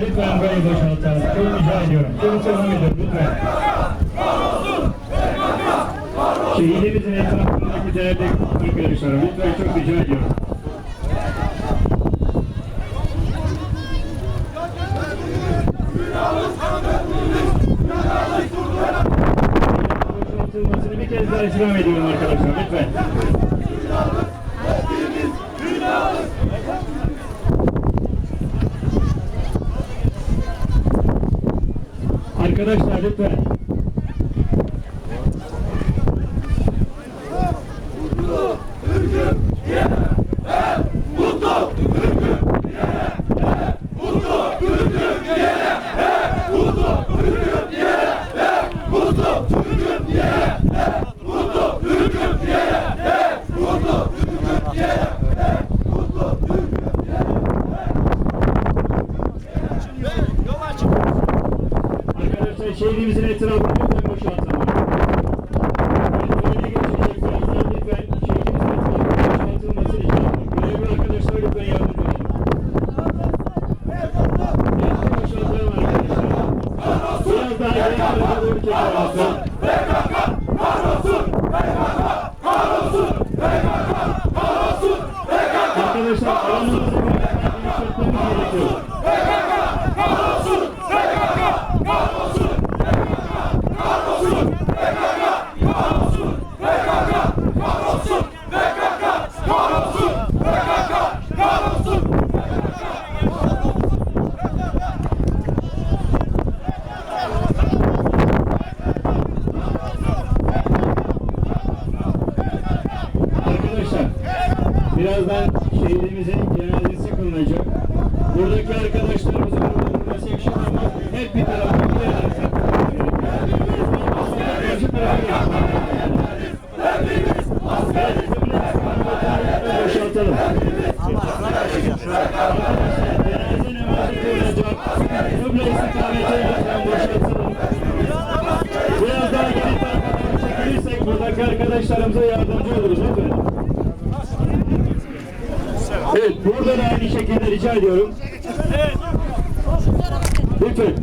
lütfen burayı boşaltalım. Çok rica ediyorum. Çok devam ediyorum lütfen. Şehidimizin etrafındaki değerli arkadaşlarım lütfen çok rica ediyorum. Boşaltılmasını bir kez daha istirham ediyorum arkadaşlar lütfen. Arkadaşlar lütfen. Arkadaşlar şehidimizin etrafını lütfen boşaltalım. Öne geçecek polisler lütfen şehidimizin etrafının boşaltılması rica ediyorum. Görevli arkadaşlar lütfen yardımcı olun. Biraz daha tarafa doğru çekelim. Arkadaşlar alanımızı genişletmemiz gerekiyor. Arkadaşlar, birazdan şehidimizin cenazesi kılınacak. Buradaki arkadaşlarımızın bulunması yakışır ama hep bir tarafa giderlerse Boşaltalım. Cenaze namazı kılınacak. Kıble istikametine lütfen boşaltalım. Biraz daha geri tarafa çekilirsek buradaki arkadaşlarımıza yardımcı oluruz lütfen. Evet, burada da aynı şekilde rica ediyorum. Lütfen.